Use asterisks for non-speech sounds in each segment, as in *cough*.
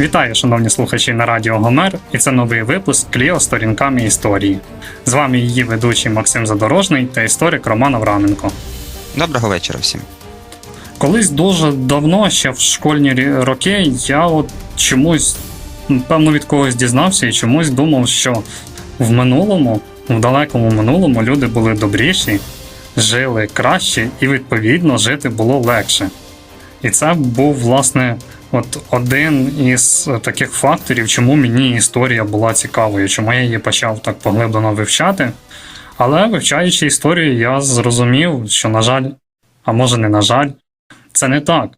Вітаю, шановні слухачі на Радіо Гомер, і це новий випуск Кліо сторінками історії. З вами її ведучий Максим Задорожний та історик Роман Авраменко. Доброго вечора всім. Колись дуже давно, ще в школьні роки, я от чомусь, певно, від когось дізнався і чомусь думав, що в минулому, в далекому минулому, люди були добріші, жили краще і, відповідно, жити було легше. І це був, власне, от один із таких факторів, чому мені історія була цікавою, чому я її почав так поглиблено вивчати. Але вивчаючи історію, я зрозумів, що, на жаль, а може не на жаль, це не так.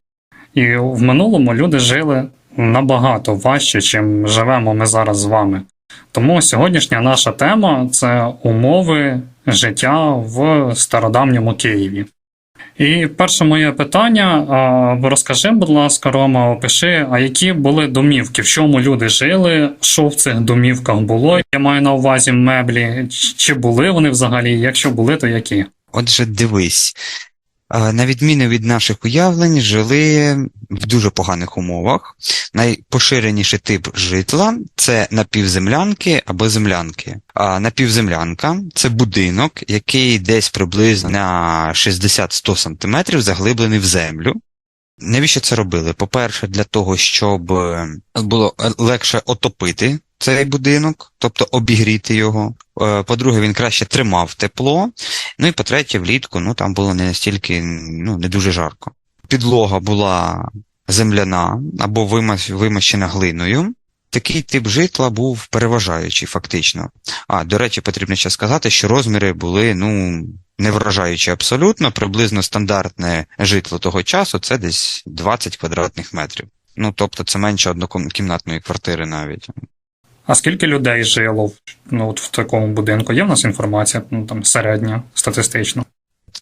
І в минулому люди жили набагато важче, чим живемо ми зараз з вами. Тому сьогоднішня наша тема це умови життя в стародавньому Києві. І перше моє питання: розкажи, будь ласка, Рома, опиши, а які були домівки, в чому люди жили, що в цих домівках було? Я маю на увазі меблі, чи були вони взагалі? Якщо були, то які? Отже, дивись. На відміну від наших уявлень, жили в дуже поганих умовах. Найпоширеніший тип житла це напівземлянки або землянки. А напівземлянка це будинок, який десь приблизно на 60-100 см заглиблений в землю. Навіщо це робили? По-перше, для того, щоб е, було легше отопити цей будинок, тобто обігріти його. Е, По-друге, він краще тримав тепло. Ну і по-третє, влітку ну, там було не настільки ну, не дуже жарко. Підлога була земляна або вимащена глиною. Такий тип житла був переважаючий, фактично. А, до речі, потрібно ще сказати, що розміри були, ну, не вражаючі абсолютно. Приблизно стандартне житло того часу це десь 20 квадратних метрів. Ну, тобто це менше однокімнатної квартири навіть. А скільки людей жило в- ну, от в такому будинку? Є в нас інформація, ну там середня, статистично.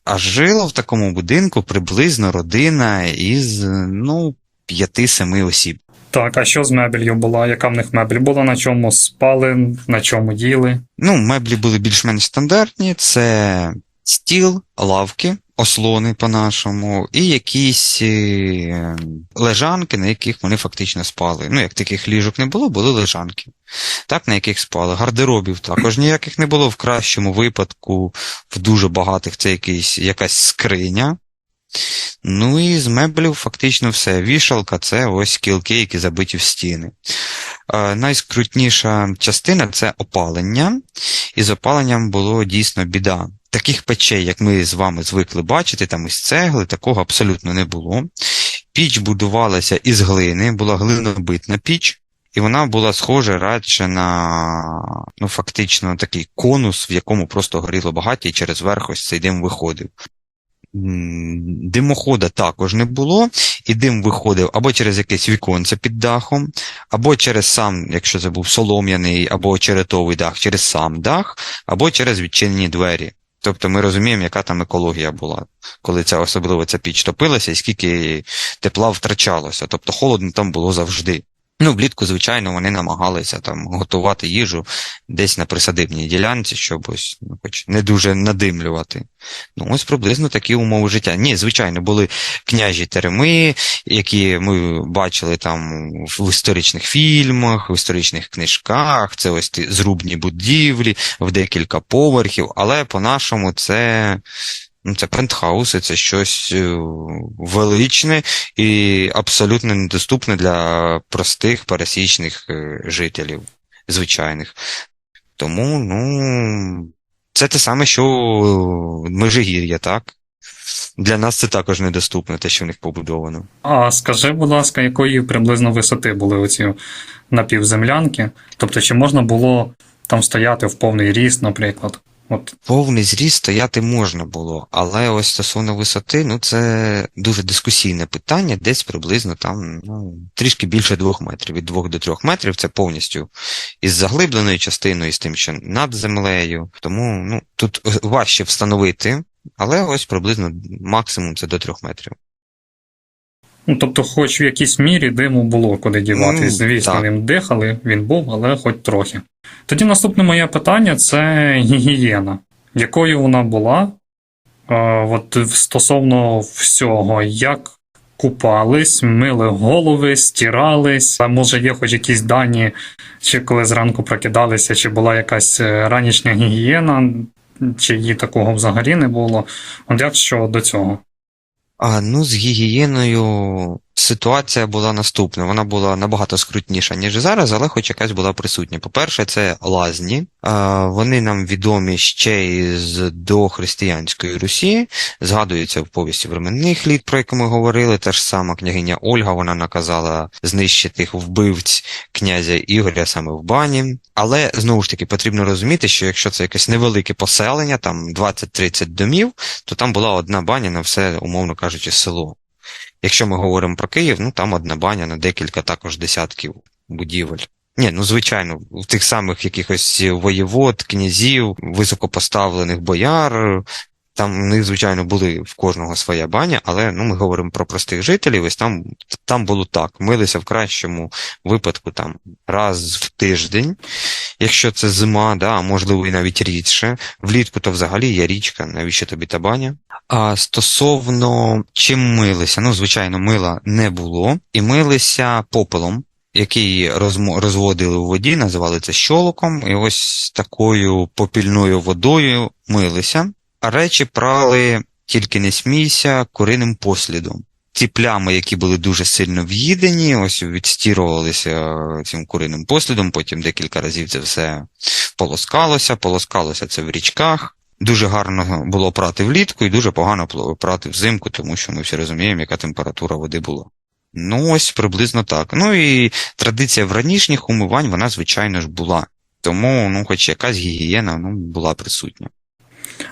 А жило в такому будинку приблизно родина із, ну, 5-7 осіб. Так, а що з мебелью була? Яка в них мебель була? На чому спали, на чому їли? Ну, меблі були більш-менш стандартні: це стіл, лавки, ослони по-нашому, і якісь е, лежанки, на яких вони фактично спали. Ну, як таких ліжок не було, були лежанки. Так, на яких спали. Гардеробів також ніяких не було. В кращому випадку, в дуже багатих це якийсь, якась скриня. Ну і з меблів фактично все. Вішалка це ось кілки, які забиті в стіни. Е, найскрутніша частина це опалення. І з опаленням було дійсно біда. Таких печей, як ми з вами звикли бачити, там із цегли, такого абсолютно не було. Піч будувалася із глини, була глинобитна піч, і вона була схожа радше на ну, фактично такий конус, в якому просто горіло багаття, і через верх ось цей дим виходив. Димохода також не було, і дим виходив або через якесь віконце під дахом, або через сам, якщо це був солом'яний або очеретовий дах, через сам дах, або через відчинені двері. Тобто ми розуміємо, яка там екологія була, коли ця особливо ця піч топилася і скільки тепла втрачалося. Тобто холодно там було завжди. Ну, влітку, звичайно, вони намагалися там готувати їжу десь на присадибній ділянці, щоб ось ну, хоч не дуже надимлювати. Ну, ось приблизно такі умови життя. Ні, звичайно, були княжі тереми, які ми бачили там в історичних фільмах, в історичних книжках, це ось ті зрубні будівлі в декілька поверхів, але по-нашому це. Ну, це пентхауси, це щось е, величне і абсолютно недоступне для простих пересічних е, жителів, звичайних. Тому, ну, це те саме, що Межигір'я, так? Для нас це також недоступно, те, що в них побудовано. А скажи, будь ласка, якої приблизно висоти були оці напівземлянки? Тобто, чи можна було там стояти в повний ріст, наприклад? От Повний зріст стояти можна було, але ось стосовно висоти, ну це дуже дискусійне питання, десь приблизно там ну, трішки більше двох метрів. Від двох до трьох метрів це повністю із заглибленою частиною, з тим, що над землею. Тому ну, тут важче встановити, але ось приблизно максимум це до трьох метрів. Ну, тобто, хоч в якійсь мірі диму було куди діватись. Ну, Звісно, так. він дихали, він був, але хоч трохи. Тоді наступне моє питання це гігієна. Якою вона була? Е, от стосовно всього, як купались, мили голови, стирались, а може є хоч якісь дані, чи коли зранку прокидалися, чи була якась е, ранішня гігієна, чи її такого взагалі не було. От як щодо цього? А, ну, з гігієною ситуація була наступна. Вона була набагато скрутніша, ніж зараз, але хоч якась була присутня. По-перше, це лазні. Вони нам відомі ще із дохристиянської Русі. Згадуються в повісті временних літ, про яку ми говорили. Та ж сама княгиня Ольга, вона наказала знищити вбивць князя Ігоря саме в бані. Але знову ж таки потрібно розуміти, що якщо це якесь невелике поселення, там 20-30 домів, то там була одна баня на все, умовно кажучи, село. Якщо ми говоримо про Київ, ну там одна баня на декілька також десятків будівель. Ні, ну звичайно, в тих самих якихось воєвод, князів, високопоставлених бояр, там у них, звичайно, були в кожного своя баня, але ну, ми говоримо про простих жителів, ось там, там було так. Милися в кращому випадку там раз в тиждень, якщо це зима, да, а можливо і навіть рідше. Влітку то взагалі є річка, навіщо тобі та баня? А стосовно чим милися, ну, звичайно, мила не було, і милися попелом. Який розводили у воді, називали це щолоком, і ось такою попільною водою милися. Речі прали тільки не смійся куриним послідом. Ті плями, які були дуже сильно в'їдені, ось відстірувалися цим куриним послідом, потім декілька разів це все полоскалося, полоскалося це в річках. Дуже гарно було прати влітку і дуже погано прати взимку, тому що ми всі розуміємо, яка температура води була. Ну, ось приблизно так. Ну і традиція в ранішніх умивань, вона, звичайно ж, була. Тому, ну, хоч якась гігієна ну, була присутня.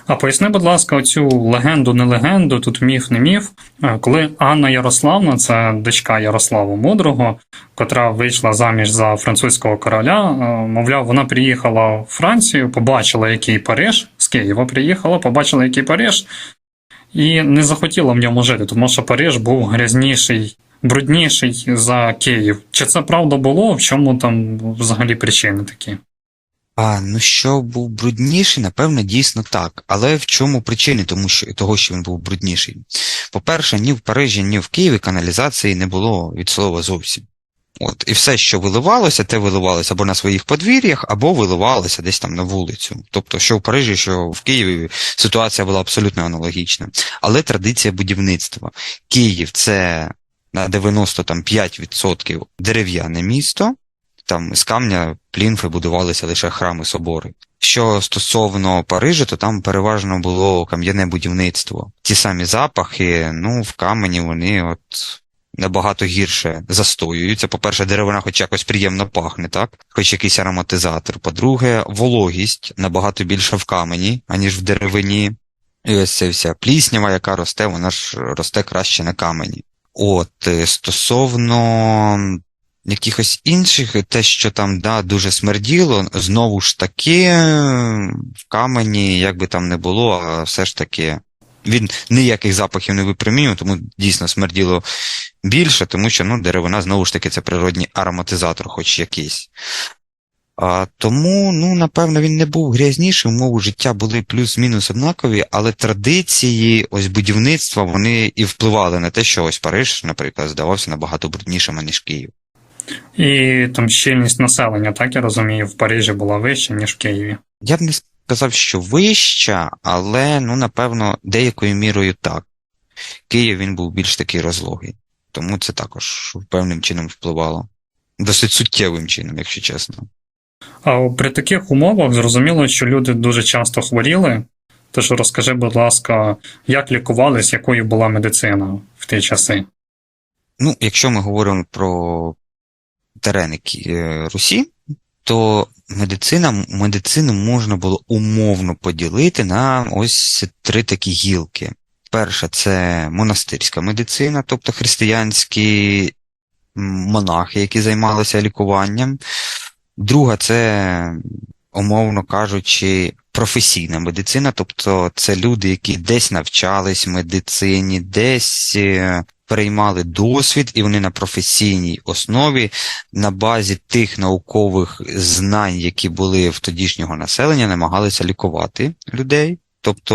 А поясни, будь ласка, оцю легенду, не легенду, тут міф, не міф. Е, Коли Анна Ярославна, це дочка Ярослава Мудрого, котра вийшла заміж за французького короля, е, мовляв, вона приїхала в Францію, побачила, який Париж, з Києва приїхала, побачила, який Париж, і не захотіла в ньому жити, тому що Париж був грязніший, брудніший за Київ. Чи це правда було? В чому там взагалі причини такі? А, ну що був брудніший, напевно, дійсно так. Але в чому причини тому, що, того, що він був брудніший? По-перше, ні в Парижі, ні в Києві каналізації не було від слова зовсім. От, і все, що виливалося, те виливалося або на своїх подвір'ях, або виливалося десь там на вулицю. Тобто, що в Парижі, що в Києві ситуація була абсолютно аналогічна. Але традиція будівництва. Київ це на 95% дерев'яне місто, там з камня плінфи будувалися лише храми собори. Що стосовно Парижа, то там переважно було кам'яне будівництво. Ті самі запахи, ну, в камені вони от набагато гірше застоюються. По-перше, деревина хоч якось приємно пахне, так? Хоч якийсь ароматизатор. По-друге, вологість набагато більше в камені, аніж в деревині. І ось ця вся пліснява, яка росте, вона ж росте краще на камені. От, е, стосовно якихось інших, те, що там да, дуже смерділо, знову ж таки, в камені, як би там не було, а все ж таки. Він ніяких запахів не випромінював, тому дійсно смерділо більше, тому що ну, деревина знову ж таки це природній ароматизатор, хоч якийсь. А, тому, ну, напевно, він не був грязніший, умови життя були плюс-мінус однакові, але традиції ось будівництва вони і впливали на те, що ось Париж, наприклад, здавався набагато бруднішим, ніж Київ. І там щільність населення, так я розумію, в Парижі була вища, ніж в Києві. Я б не сказав, що вища, але, ну, напевно, деякою мірою так. Київ він був більш такий розлогий, тому це також певним чином впливало. Досить суттєвим чином, якщо чесно. А при таких умовах зрозуміло, що люди дуже часто хворіли. Тож розкажи, будь ласка, як лікувались, якою була медицина в ті часи? Ну, якщо ми говоримо про терени е, Русі, то медицина, медицину можна було умовно поділити на ось три такі гілки. Перша це монастирська медицина, тобто християнські монахи, які займалися лікуванням. Друга це, умовно кажучи, професійна медицина, тобто це люди, які десь навчались медицині, десь е, переймали досвід, і вони на професійній основі на базі тих наукових знань, які були в тодішнього населення, намагалися лікувати людей. Тобто,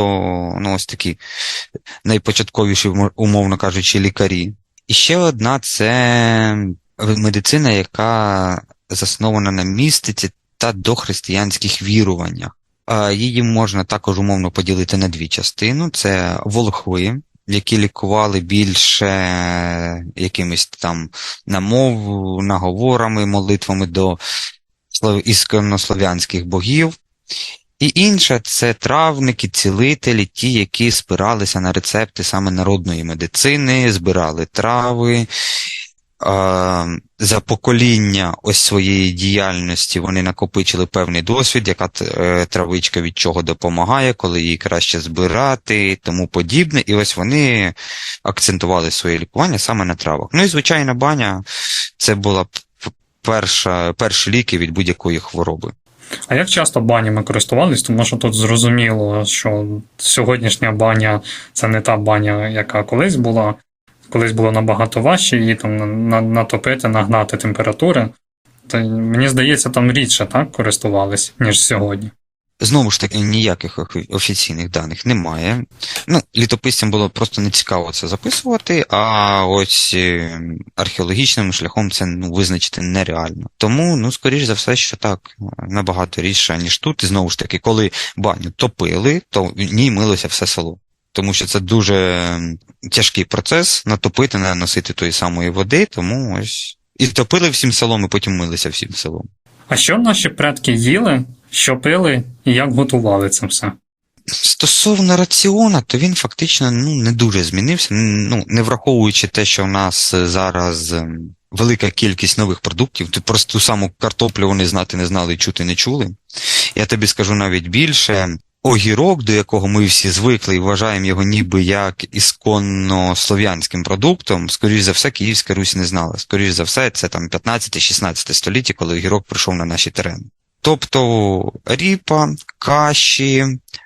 ну, ось такі найпочатковіші, умовно кажучи, лікарі. І ще одна це медицина, яка заснована на містиці та дохристиянських віруваннях. Її можна також умовно поділити на дві частини: це волхви, які лікували більше якимись там намов, наговорами, молитвами до слов- богів. І інше це травники, цілителі, ті, які спиралися на рецепти саме народної медицини, збирали трави. За покоління ось своєї діяльності вони накопичили певний досвід, яка е, травичка від чого допомагає, коли її краще збирати і тому подібне. І ось вони акцентували своє лікування саме на травах. Ну і звичайна баня це була перша, перші ліки від будь-якої хвороби. А як часто банями користувались? Тому що тут зрозуміло, що сьогоднішня баня це не та баня, яка колись була. Колись було набагато важче її там на- на- натопити, нагнати температури. Й мені здається, там рідше так користувались, ніж сьогодні. Знову ж таки, ніяких офіційних даних немає. Ну, літописцям було просто не цікаво це записувати, а ось е, археологічним шляхом це ну, визначити нереально. Тому, ну, скоріш за все, що так, набагато рідше, ніж тут. І знову ж таки, коли баню топили, то в ній милося все село. Тому що це дуже тяжкий процес натопити, наносити тої самої води, тому ось. І топили всім селом, і потім милися всім селом. А що наші предки їли, що пили і як готували це все? Стосовно раціона, то він фактично ну, не дуже змінився. Ну, не враховуючи те, що в нас е, зараз ем, велика кількість нових продуктів, ти просто ту саму картоплю вони знати не знали, чути не чули. Я тобі скажу навіть більше. Огірок, до якого ми всі звикли і вважаємо його ніби як ісконно слов'янським продуктом, скоріш за все, Київська Русь не знала. Скоріш за все, це там 15-16 століття, коли огірок прийшов на наші терени. Тобто ріпа, каші,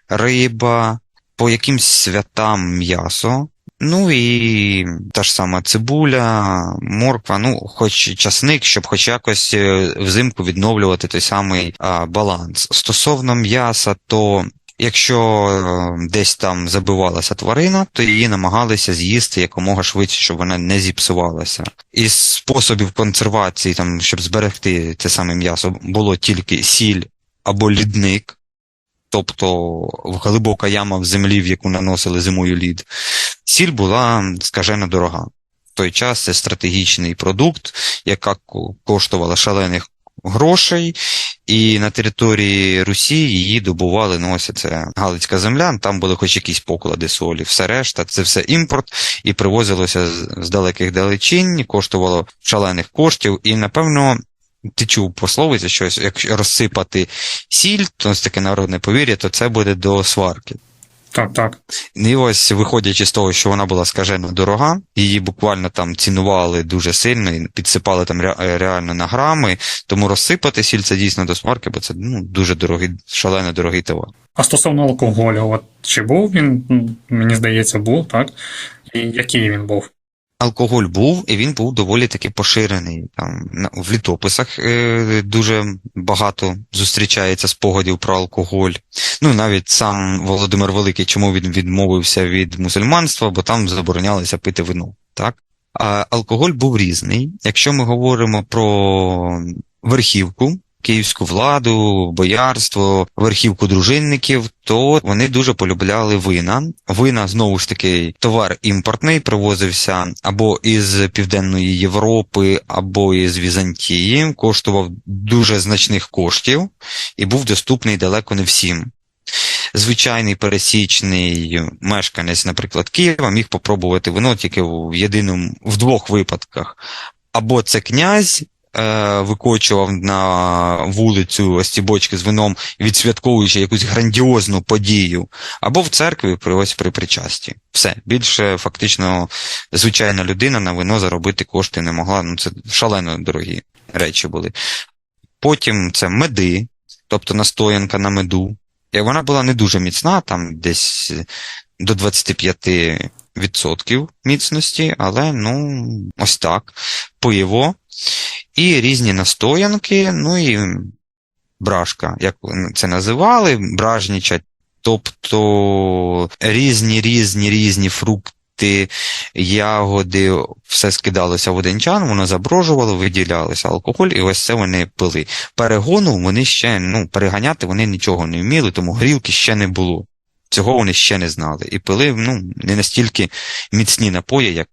риба, по якимсь святам м'ясо. Ну і та ж сама цибуля, морква, ну, хоч часник, щоб хоч якось е, взимку відновлювати той самий а, баланс. Стосовно м'яса, то якщо е, десь там забивалася тварина, то її намагалися з'їсти якомога швидше, щоб вона не зіпсувалася. Із способів консервації, там, щоб зберегти це саме м'ясо, було тільки сіль або лідник. Тобто глибока яма в землі, в яку наносили зимою лід. Сіль була скажено дорога. В той час це стратегічний продукт, яка коштувала шалених грошей, і на території Русі її добували, ну ось це Галицька земля, там були хоч якісь поклади солі, все решта, це все імпорт, і привозилося з, далеких далечінь, коштувало шалених коштів, і напевно. Ти чув пословицю, що якщо розсипати сіль, то таке народне повір'я, то це буде до сварки. Так, так. І ось, виходячи з того, що вона була скажена дорога, її буквально там цінували дуже сильно і підсипали там реально на грами, тому розсипати сіль це дійсно до смарки, бо це ну, дуже дорогий, шалено дорогий товар. А стосовно алкоголю, от чи був він, мені здається, був, так? І який він був? Алкоголь був, і він був доволі таки поширений. Там в літописах е, дуже багато зустрічається спогадів про алкоголь. Ну навіть сам Володимир Великий, чому він відмовився від мусульманства, бо там заборонялося пити вино. Так? А алкоголь був різний. Якщо ми говоримо про верхівку, київську владу, боярство, верхівку дружинників, то вони дуже полюбляли вина. Вина знову ж таки товар імпортний, привозився або із Південної Європи, або із Візантії, коштував дуже значних коштів і був доступний далеко не всім. Звичайний пересічний мешканець, наприклад, Києва, міг попробувати вино тільки в єдиному в двох випадках. Або це князь, е, викочував на вулицю ось ці бочки з вином, відсвятковуючи якусь грандіозну подію, або в церкві при ось при причасті. Все. Більше фактично звичайна людина на вино заробити кошти не могла. Ну, це шалено дорогі речі були. Потім це меди, тобто настоянка на меду. І вона була не дуже міцна, там десь до 25% міцності, але ну, ось так. Пиво і різні настоянки, ну і брашка, як це називали, бражнічать. Тобто різні, різні, різні фрукти, ягоди, все скидалося в один чан, воно заброжувало, виділялося алкоголь, і ось це вони пили. Перегону вони ще, ну, переганяти вони нічого не вміли, тому грілки ще не було. Цього вони ще не знали. І пили ну, не настільки міцні напої, як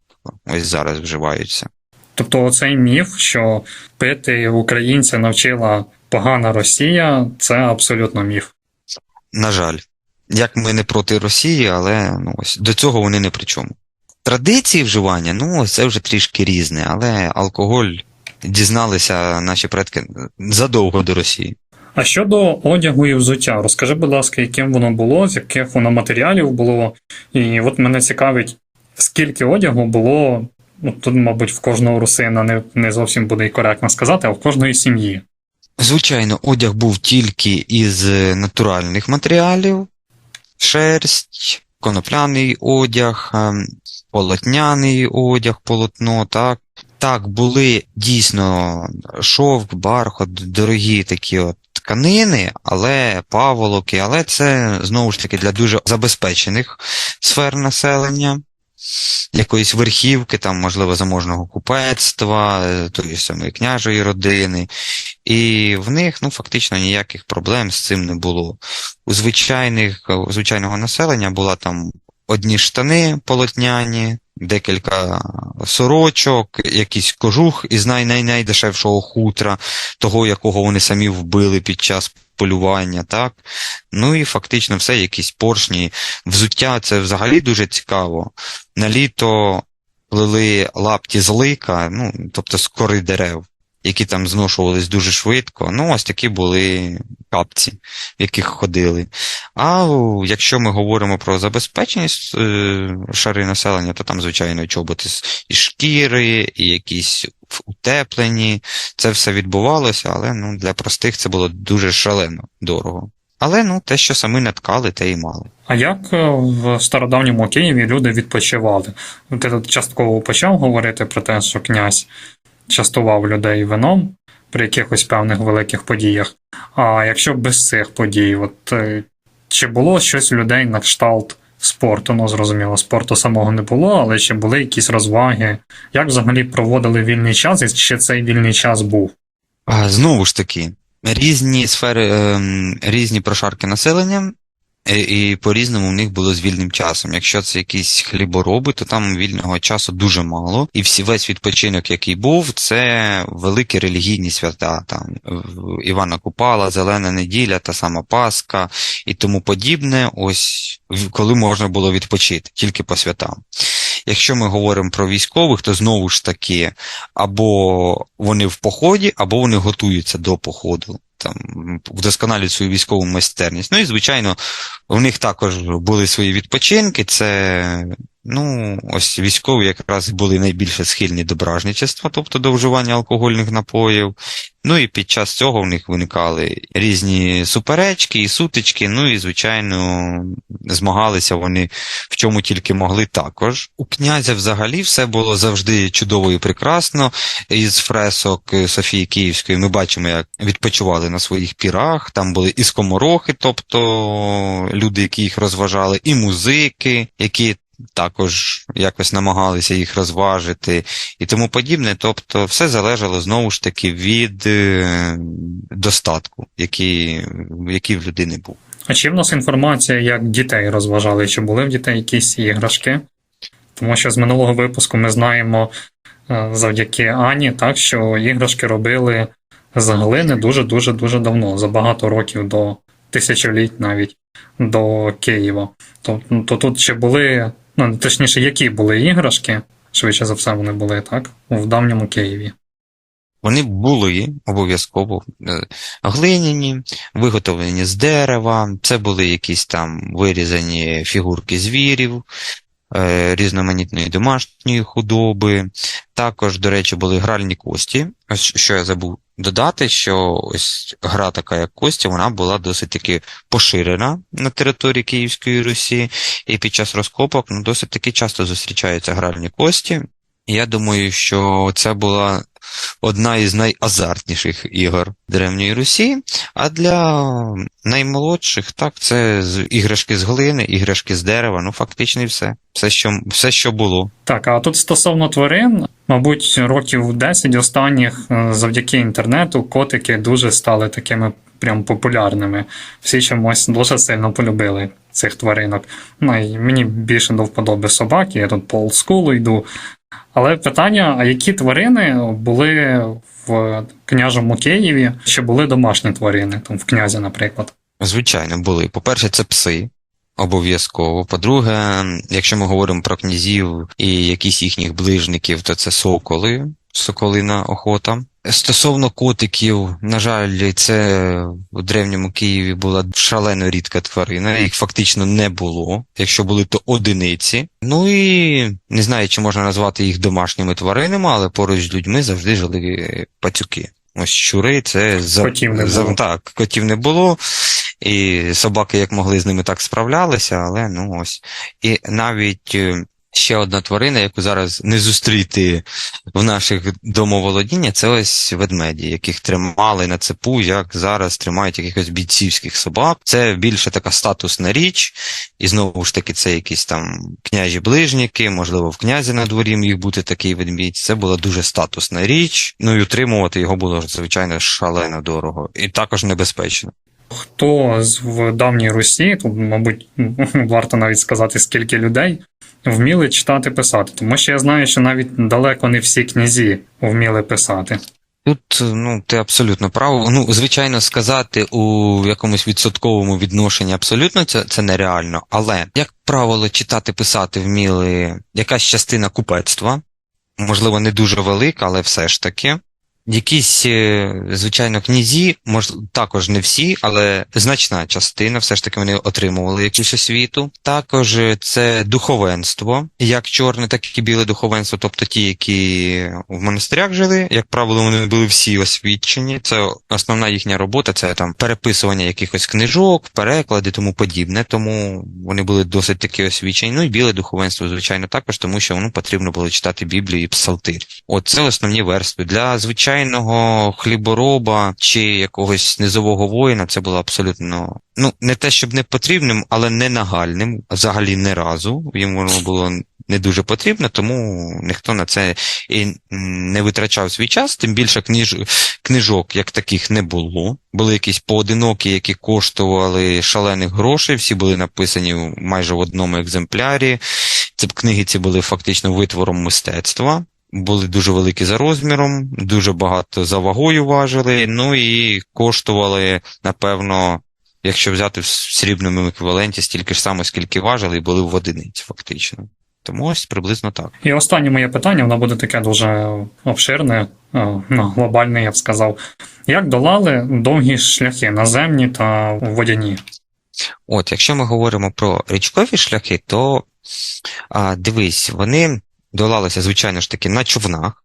ось зараз вживаються. Тобто, оцей міф, що пити українця навчила погана Росія, це абсолютно міф. На жаль, як ми не проти Росії, але ну, ось, до цього вони не при чому. Традиції вживання, ну, це вже трішки різне, але алкоголь дізналися наші предки задовго до Росії. А щодо одягу і взуття, розкажи, будь ласка, яким воно було, з яких воно матеріалів було. І от мене цікавить, скільки одягу було, ну тут, мабуть, в кожного русина не, не зовсім буде і коректно сказати, а в кожної сім'ї. Звичайно, одяг був тільки із натуральних матеріалів: шерсть, конопляний одяг, ем, полотняний одяг, полотно, так. Так, були дійсно шовк, бархат, дорогі такі от тканини, але паволоки, але це знову ж таки для дуже забезпечених сфер населення. Якоїсь верхівки, там, можливо, заможного купецтва, е, тої самої княжої родини. І в них ну, фактично ніяких проблем з цим не було. У звичайних, у звичайного населення була там одні штани полотняні, декілька сорочок, якийсь кожух із най- най- найдешевшого хутра, того, якого вони самі вбили під час полювання, так? Ну і фактично все, якісь поршні. Взуття це взагалі дуже цікаво. На літо плели лапті з лика, ну, тобто з кори дерев, які там зношувались дуже швидко. Ну, ось такі були капці, в яких ходили. А якщо ми говоримо про забезпеченість е, шари населення, то там, звичайно, чоботи із шкіри, і якісь утеплені. Це все відбувалося, але ну, для простих це було дуже шалено дорого. Але ну, те, що самі не ткали, те й мали. А як е, в стародавньому Києві люди відпочивали? Ти тут частково почав говорити про те, що князь частував людей вином при якихось певних великих подіях. А якщо без цих подій, от е, чи було щось у людей на кшталт спорту? Ну, зрозуміло, спорту самого не було, але чи були якісь розваги? Як взагалі проводили вільний час, і чи цей вільний час був? А, знову ж таки, різні сфери, ем, різні прошарки населення, і, і по-різному в них було з вільним часом. Якщо це якісь хлібороби, то там вільного часу дуже мало. І всі весь відпочинок, який був, це великі релігійні свята. Там Івана Купала, Зелена неділя, та сама Пасха і тому подібне. Ось коли можна було відпочити, тільки по святам. Якщо ми говоримо про військових, то знову ж таки або вони в поході, або вони готуються до походу. Там вдосконалюють свою військову майстерність. Ну і звичайно, у них також були свої відпочинки. Це ну ось військові якраз були найбільше схильні до бражничества, тобто до вживання алкогольних напоїв. Ну і під час цього в них виникали різні суперечки і сутички. Ну і звичайно змагалися вони в чому тільки могли також. У князя взагалі все було завжди чудово і прекрасно. Із фресок Софії Київської ми бачимо, як відпочивали на своїх пірах. Там були і скоморохи, тобто люди, які їх розважали, і музики, які також якось намагалися їх розважити і тому подібне. Тобто, все залежало знову ж таки від е, достатку, який, який в людини був. А чи в нас інформація, як дітей розважали? Чи були в дітей якісь іграшки? Тому що з минулого випуску ми знаємо е, завдяки Ані, так, що іграшки робили з глини дуже-дуже дуже давно, за багато років до тисячоліть навіть до Києва. То, то тут ще були, ну точніше, які були іграшки, швидше за все вони були, так, в давньому Києві. Вони були обов'язково е, глиняні, виготовлені з дерева, це були якісь там вирізані фігурки звірів, різноманітної домашньої худоби. Також, до речі, були гральні кості. Ось що я забув додати, що ось гра така, як кості, вона була досить таки поширена на території Київської Русі, і під час розкопок ну, досить таки часто зустрічаються гральні кості. Я думаю, що це була одна із найазартніших ігор Древньої Русі. А для наймолодших, так, це іграшки з глини, іграшки з дерева, ну фактично і все. Все, що, все, що було. Так, а тут стосовно тварин, мабуть, років 10 останніх е, завдяки інтернету котики дуже стали такими прям популярними. Всі чомусь дуже сильно полюбили цих тваринок. Ну і мені більше до вподоби собаки, я тут по олдскулу йду. Але питання: а які тварини були в княжому Києві, чи були домашні тварини, там в князі, наприклад? Звичайно, були. По-перше, це пси. Обов'язково. По-друге, якщо ми говоримо про князів і якісь їхніх ближників, то це соколи, соколина охота. Стосовно котиків, на жаль, це у древньому Києві була шалено рідка тварина, їх фактично не було. Якщо були, то одиниці. Ну і не знаю, чи можна назвати їх домашніми тваринами, але поруч з людьми завжди жили пацюки. Ось щури, це за, Котів не за- було. так, котів не було. І собаки як могли з ними так справлялися, але ну ось. І навіть е, ще одна тварина, яку зараз не зустріти в наших домоволодіннях, це ось ведмеді, яких тримали на цепу, як зараз тримають якихось бійцівських собак. Це більше така статусна річ, і знову ж таки, це якісь там княжі ближніки, можливо, в князя на дворі міг бути такий ведмідь. Це була дуже статусна річ. Ну і утримувати його було звичайно шалено дорого і також небезпечно. Хто з в давній Русі, тут, мабуть, *laughs* варто навіть сказати, скільки людей вміли читати писати. Тому що я знаю, що навіть далеко не всі князі вміли писати. Тут, ну, ти абсолютно право. Ну, звичайно, сказати у якомусь відсотковому відношенні абсолютно це, це нереально. Але, як правило, читати, писати вміли якась частина купецтва, можливо, не дуже велика, але все ж таки. Якісь, е, звичайно, князі, мож, також не всі, але значна частина, все ж таки вони отримували якусь освіту. Також е, це духовенство, як чорне, так і біле духовенство, тобто ті, які в монастирях жили, як правило, вони були всі освічені. Це основна їхня робота, це там переписування якихось книжок, переклади, тому подібне. Тому вони були досить таки освічені. Ну і біле духовенство, звичайно, також, тому що воно потрібно було читати Біблію і псалтир. От це основні верстви. Для звичайного хлібороба чи якогось низового воїна це було абсолютно ну не те, щоб не потрібним, але не нагальним, взагалі не разу. Їм воно було не дуже потрібно, тому ніхто на це і не витрачав свій час. Тим більше книж... книжок як таких не було. Були якісь поодинокі, які коштували шалених грошей. Всі були написані майже в одному екземплярі. Б книги ці були фактично витвором мистецтва. Були дуже великі за розміром, дуже багато за вагою важили, ну і коштували, напевно, якщо взяти в срібному еквіваленті, стільки ж само, скільки важили, і були в одиниці, фактично. Тому ось приблизно так. І останнє моє питання, воно буде таке дуже обширне, е, ну, глобальне, я б сказав. Як долали довгі шляхи наземні та водяні? От, якщо ми говоримо про річкові шляхи, то а, дивись, вони долалися, звичайно ж таки, на човнах.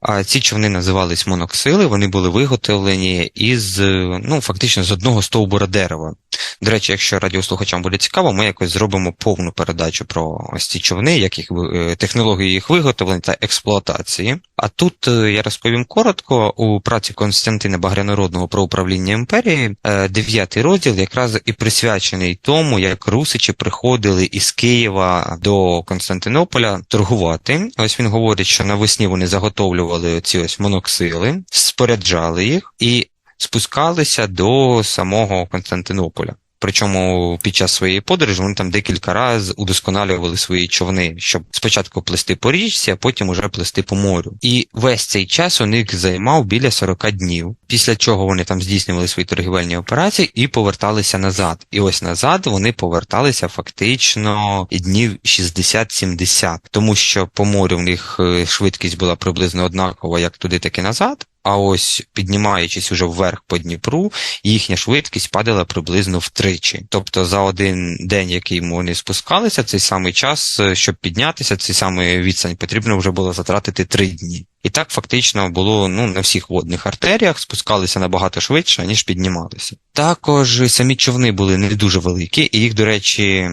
А ці човни називались моноксили, вони були виготовлені із, ну, фактично з одного стовбура дерева. До речі, якщо радіослухачам буде цікаво, ми якось зробимо повну передачу про ось ці човни, як їх, е, технології їх виготовлення та експлуатації. А тут е, я розповім коротко у праці Константина Багрянородного про управління імперії, е, дев'ятий розділ якраз і присвячений тому, як русичі приходили із Києва до Константинополя торгувати. Ось він говорить, що навесні вони заготовлювали ці ось моноксили, споряджали їх і спускалися до самого Константинополя. Причому під час своєї подорожі вони там декілька разів удосконалювали свої човни, щоб спочатку плести по річці, а потім уже плести по морю. І весь цей час у них займав біля 40 днів. Після чого вони там здійснювали свої торгівельні операції і поверталися назад. І ось назад вони поверталися фактично днів 60-70, тому що по морю в них е, швидкість була приблизно однакова, як туди, так і назад. А ось піднімаючись уже вверх по Дніпру, їхня швидкість падала приблизно втричі. Тобто за один день, який вони спускалися, цей самий час, щоб піднятися, цей самий відстань потрібно вже було затратити три дні. І так фактично було ну на всіх водних артеріях, спускалися набагато швидше, ніж піднімалися. Також самі човни були не дуже великі, і їх, до речі,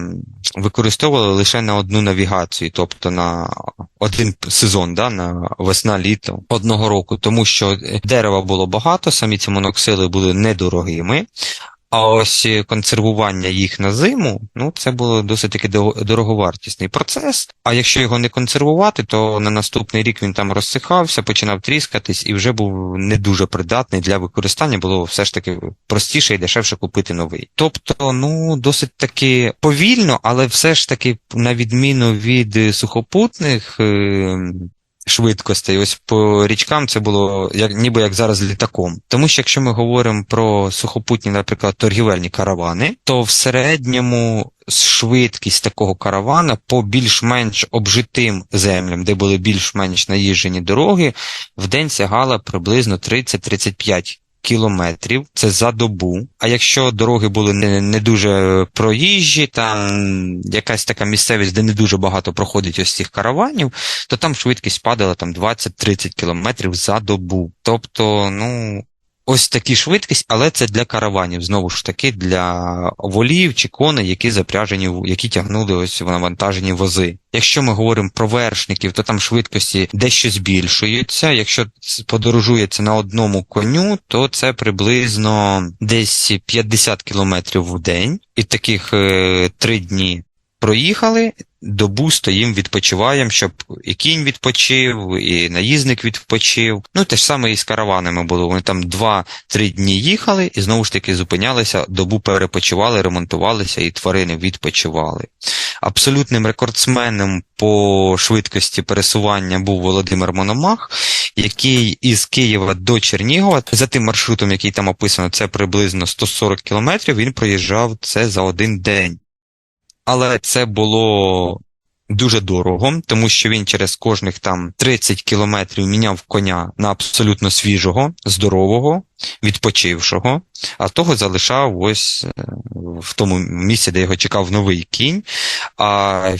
використовували лише на одну навігацію, тобто на один сезон, да, на весна-літо одного року, тому що дерева було багато, самі ці моноксили були недорогими. А ось консервування їх на зиму, ну це було досить таки до- дороговартісний процес. А якщо його не консервувати, то на наступний рік він там розсихався, починав тріскатись і вже був не дуже придатний для використання. Було все ж таки простіше і дешевше купити новий. Тобто, ну досить таки повільно, але все ж таки, на відміну від сухопутних. Швидкостей, ось по річкам це було як ніби як зараз літаком. Тому що якщо ми говоримо про сухопутні, наприклад, торгівельні каравани, то в середньому швидкість такого каравана по більш-менш обжитим землям, де були більш-менш наїжджені дороги, в день сягала приблизно 30-35 кілометрів, це за добу. А якщо дороги були не, не дуже проїжджі, там якась така місцевість, де не дуже багато проходить ось цих караванів, то там швидкість падала там 20-30 кілометрів за добу. Тобто, ну. Ось такі швидкість, але це для караванів, знову ж таки, для волів чи коней, які запряжені, які тягнули ось навантажені вози. Якщо ми говоримо про вершників, то там швидкості дещо збільшуються. Якщо подорожується на одному коню, то це приблизно десь 50 кілометрів в день, і таких е, три дні проїхали, добу стоїм, відпочиваємо, щоб і кінь відпочив, і наїзник відпочив. Ну, те ж саме і з караванами було. Вони там 2-3 дні їхали і знову ж таки зупинялися, добу перепочивали, ремонтувалися і тварини відпочивали. Абсолютним рекордсменом по швидкості пересування був Володимир Мономах, який із Києва до Чернігова, за тим маршрутом, який там описано, це приблизно 140 кілометрів, він проїжджав це за один день. Але це було дуже дорого, тому що він через кожних там 30 кілометрів міняв коня на абсолютно свіжого, здорового, відпочившого, а того залишав ось е, в тому місці, де його чекав новий кінь. А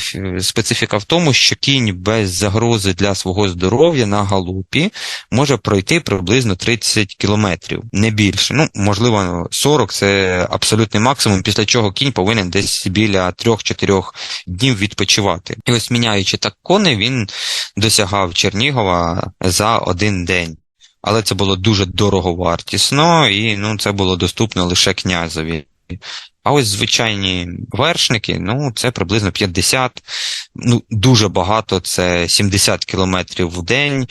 специфіка в тому, що кінь без загрози для свого здоров'я на галупі може пройти приблизно 30 кілометрів, не більше. Ну, можливо, 40 це абсолютний максимум, після чого кінь повинен десь біля 3-4 днів відпочивати. І ось міняючи так коней, він досягав Чернігова за один день. Але це було дуже дороговартісно, і ну, це було доступно лише князеві. А ось звичайні вершники, ну, це приблизно 50, ну, дуже багато, це 70 кілометрів в день,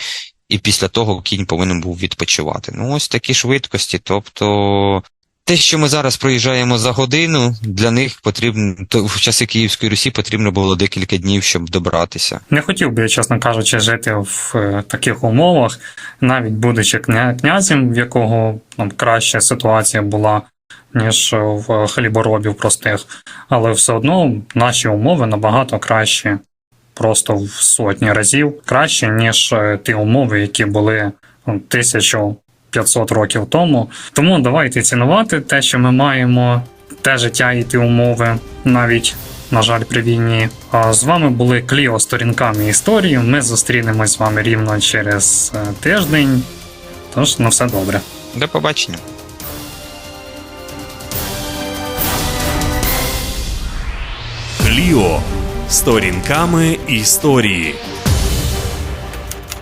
і після того кінь повинен був відпочивати. Ну, ось такі швидкості. Тобто, те, що ми зараз проїжджаємо за годину, для них потрібно, то в часи Київської Русі потрібно було декілька днів, щоб добратися. Не хотів би чесно кажучи, жити в е, таких умовах, навіть будучи князем, в якого ну, краща ситуація була, ніж в хліборобів простих. Але все одно наші умови набагато кращі, просто в сотні разів краще, ніж е, ті умови, які були ну, 1500 років тому. Тому давайте цінувати те, що ми маємо, те життя і ті умови, навіть на жаль, при війні. А з вами були Кліо сторінками історії. Ми зустрінемось з вами рівно через е, тиждень. Тож на все добре. До побачення. Кліо сторінками історії.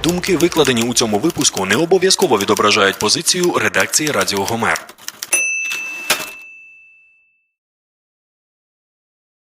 Думки, викладені у цьому випуску, не обов'язково відображають позицію редакції Радіо Гомер.